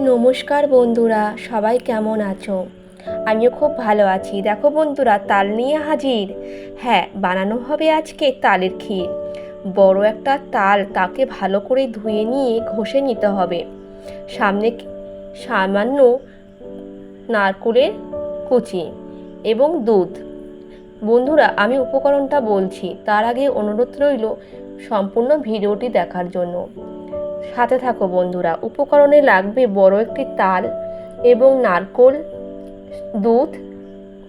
নমস্কার বন্ধুরা, সবাই কেমন আছো? আমিও খুব ভালো আছি। দেখো বন্ধুরা, তাল নিয়ে হাজির। হ্যাঁ বানানো হবে আজকে তালের ক্ষীর। বড় একটা তাল তাকে ভালো করে ধুয়ে নিয়ে ঘষে নিতে হবে। সামনে সামান্য নারকোলের কুচি এবং দুধ। বন্ধুরা, আমি উপকরণটা বলছি। তার আগে অনুরোধ রইল সম্পূর্ণ ভিডিওটি দেখার জন্য। সাথে থাকো বন্ধুরা, উপকরণে লাগবে বড় একটি তাল এবং নারকোল, দুধ,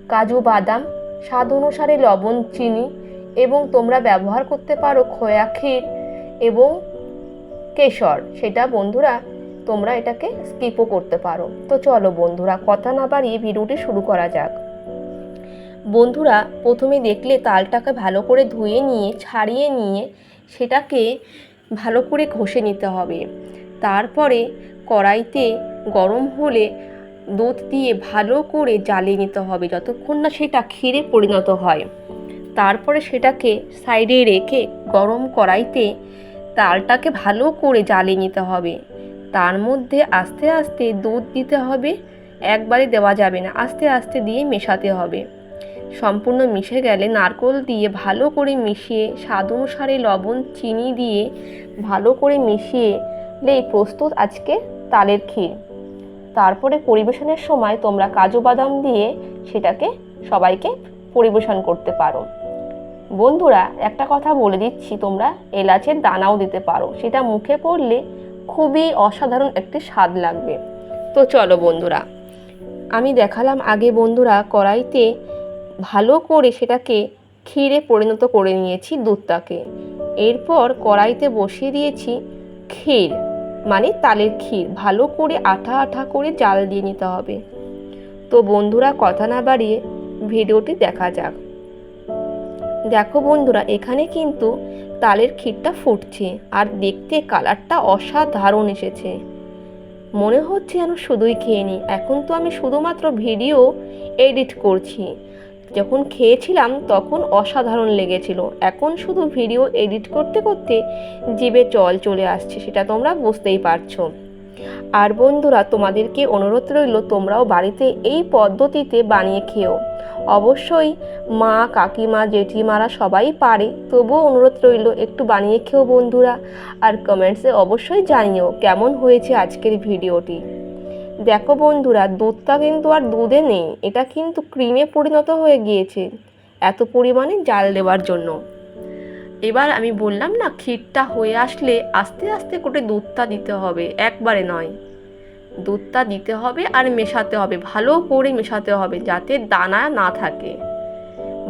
কাজু বাদাম, স্বাদ অনুসারে লবণ, চিনি এবং তোমরা ব্যবহার করতে পারো খোয়া ক্ষীর এবং কেশর। সেটা বন্ধুরা, তোমরা এটাকে স্কিপও করতে পারো। তো চলো বন্ধুরা, কথা না বাড়িয়ে ভিডিওটি শুরু করা যাক। বন্ধুরা, প্রথমে দেখলে তালটাকে ভালো করে ধুয়ে নিয়ে, ছাড়িয়ে নিয়ে সেটাকে ভালো করে ঘষে নিতে হবে। তারপরে কড়াইতে গরম হলে দুধ দিয়ে ভালো করে জ্বালিয়ে নিতে হবে যতক্ষণ না সেটা ক্ষীরে পরিণত হয়। তারপরে সেটাকে সাইডে রেখে গরম কড়াইতে তালটাকে ভালো করে জ্বালিয়ে নিতে হবে। তার মধ্যে আস্তে আস্তে দুধ দিতে হবে, একবারে দেওয়া যাবে না, আস্তে আস্তে দিয়ে মেশাতে হবে। সম্পূর্ণ মিশে গেলে নারকোল দিয়ে ভালো করে মিশিয়ে, স্বাদ অনুসারে লবণ, চিনি দিয়ে ভালো করে মিশিয়ে লেই প্রস্তুত আজকে তালের ক্ষীর। তারপরে পরিবেশনের সময় তোমরা কাজু বাদাম দিয়ে সেটাকে সবাইকে পরিবেশন করতে পারো। বন্ধুরা, একটা কথা বলে দিচ্ছি, তোমরা এলাচের দানাও দিতে পারো। সেটা মুখে পড়লে খুবই অসাধারণ একটি স্বাদ লাগবে। তো চলো বন্ধুরা, আমি দেখালাম আগে বন্ধুরা কড়াইতে ভালো করে সেটাকে ক্ষীরে পরিণত করে নিয়েছি দুধটাকে। এরপর কড়াইতে বসিয়ে দিয়েছি ক্ষীর মানে তালের ক্ষীর। ভালো করে আঠা আঠা করে জাল দিয়ে নিতে হবে। তো বন্ধুরা, কথা না বাড়িয়ে ভিডিওটি দেখা যাক। দেখো বন্ধুরা, এখানে কিন্তু তালের ক্ষীরটা ফুটছে আর দেখতে কালারটা অসাধারণ এসেছে। মনে হচ্ছে যেন শুধুই খেয়ে নিই। এখন তো আমি শুধুমাত্র ভিডিও এডিট করছি। যখন খেয়েছিলাম তখন অসাধারণ লেগেছিল। এখন শুধু ভিডিও এডিট করতে করতে জিভে জল চলে আসছে, সেটা তোমরা বুঝতেই পারছ। আর বন্ধুরা, তোমাদেরকে অনুরোধ রইল, তোমরাও বাড়িতে এই পদ্ধতিতে বানিয়ে খেও। অবশ্যই মা, কাকিমা, জেঠিমারা সবাই পারে, তবুও অনুরোধ রইল, একটু বানিয়ে খেও বন্ধুরা। আর কমেন্টসে অবশ্যই জানিও কেমন হয়েছে আজকের ভিডিওটি। দেখো বন্ধুরা, দুধটা কিন্তু আর দুধে নেই, এটা কিন্তু ক্রিমে পরিণত হয়ে গিয়েছে এত পরিমাণে জাল দেওয়ার জন্য। এবার আমি বললাম না, ক্ষীরটা হয়ে আসলে আস্তে আস্তে করে দুধটা দিতে হবে, একবারে নয়। দুধটা দিতে হবে আর মেশাতে হবে, ভালো করে মেশাতে হবে যাতে দানা না থাকে।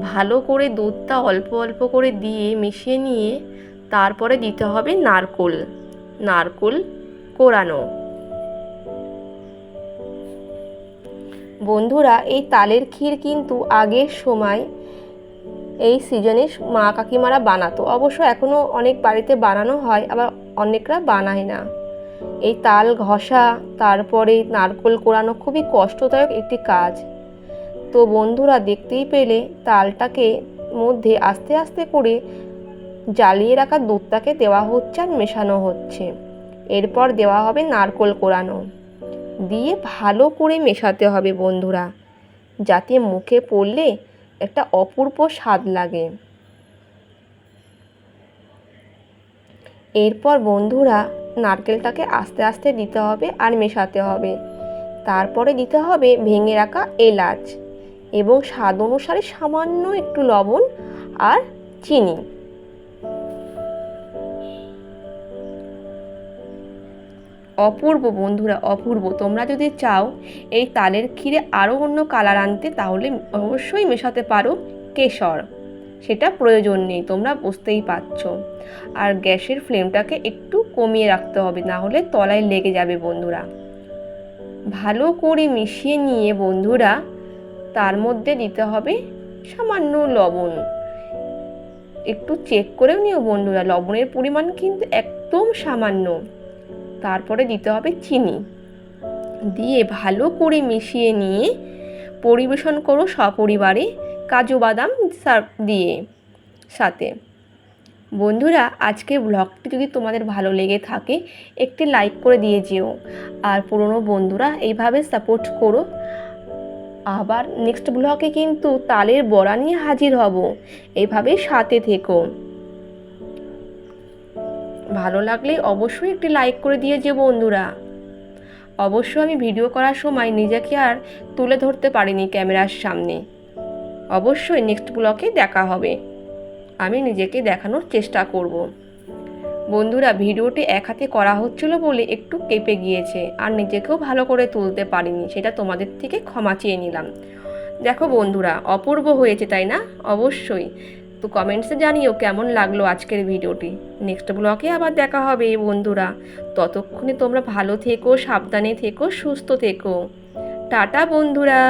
ভালো করে দুধটা অল্প অল্প করে দিয়ে মিশিয়ে নিয়ে তারপরে দিতে হবে নারকোল নারকোল কোরানো। বন্ধুরা, এই তালের ক্ষীর কিন্তু আগের সময় এই সিজনে মা কাকিমারা বানাতো। অবশ্য এখনও অনেক বাড়িতে বানানো হয়, আবার অনেকরা বানায় না। এই তাল ঘষা, তারপরে নারকোল কোরানো খুবই কষ্টদায়ক একটি কাজ। তো বন্ধুরা, দেখতেই পেলে তালটাকে মধ্যে আস্তে আস্তে করে জ্বালিয়ে রাখা দুধটাকে দেওয়া হচ্ছে আর মেশানো হচ্ছে। এরপর দেওয়া হবে নারকোল কোরানো। দিয়ে ভালো করে মেশাতে হবে বন্ধুরা, যাতে মুখে পড়লে একটা অপূর্ব স্বাদ লাগে। এরপর বন্ধুরা, নারকেলটাকে আস্তে আস্তে দিতে হবে আর মেশাতে হবে। তারপরে দিতে হবে ভেঙে রাখা এলাচ এবং স্বাদ অনুসারে সামান্য একটু লবণ আর চিনি। অপূর্ব বন্ধুরা, অপূর্ব। তোমরা যদি চাও এই তালের ক্ষীরে আরও অন্য কালার আনতে, তাহলে অবশ্যই মেশাতে পারো কেশর। সেটা প্রয়োজন নেই, তোমরা বুঝতেই পারছ। আর গ্যাসের ফ্লেমটাকে একটু কমিয়ে রাখতে হবে, না হলে তলায় লেগে যাবে বন্ধুরা। ভালো করে মিশিয়ে নিয়ে বন্ধুরা, তার মধ্যে দিতে হবে সামান্য লবণ। একটু চেক করেও নিও বন্ধুরা, লবণের পরিমাণ কিন্তু একদম সামান্য। তারপরে দিতে হবে চিনি। দিয়ে ভালো করে মিশিয়ে নিয়ে পরিবেশন করো সপরিবারে কাজু বাদাম দিয়ে সাথে। বন্ধুরা আজকে ব্লগটি যদি তোমাদের ভালো লেগে থাকে, একটি লাইক করে দিয়ে যেও। আর পুরনো বন্ধুরা, এইভাবে সাপোর্ট করো। আবার নেক্সট ব্লগে কিন্তু তালের বড়া নিয়ে হাজির হব। এইভাবে সাথে থেকো। ভালো লাগলে অবশ্যই একটি লাইক করে দিয়ে যে বন্ধুরা। অবশ্য আমি ভিডিও করার সময় নিজেকে আর তুলে ধরতে পারিনি ক্যামেরার সামনে। অবশ্যই নেক্সট ব্লকে দেখা হবে। আমি নিজেকে দেখানোর চেষ্টা করব। বন্ধুরা ভিডিওটি এক হাতে করা হচ্ছিল বলে একটু কেঁপে গিয়েছে আর নিজেকেও ভালো করে তুলতে পারিনি, সেটা তোমাদের থেকে ক্ষমা চেয়ে নিলাম। দেখো বন্ধুরা, অপূর্ব হয়েছে, তাই না? অবশ্যই। তো কমেন্টসে জানিও কেমন লাগল আজকের ভিডিওটি। নেক্সট ব্লগে আবার দেখা হবে, বন্ধুরা। ততক্ষণে তোমরা ভালো থেকো, সাবধানে থেকো, সুস্থ থেকো। টাটা, বন্ধুরা।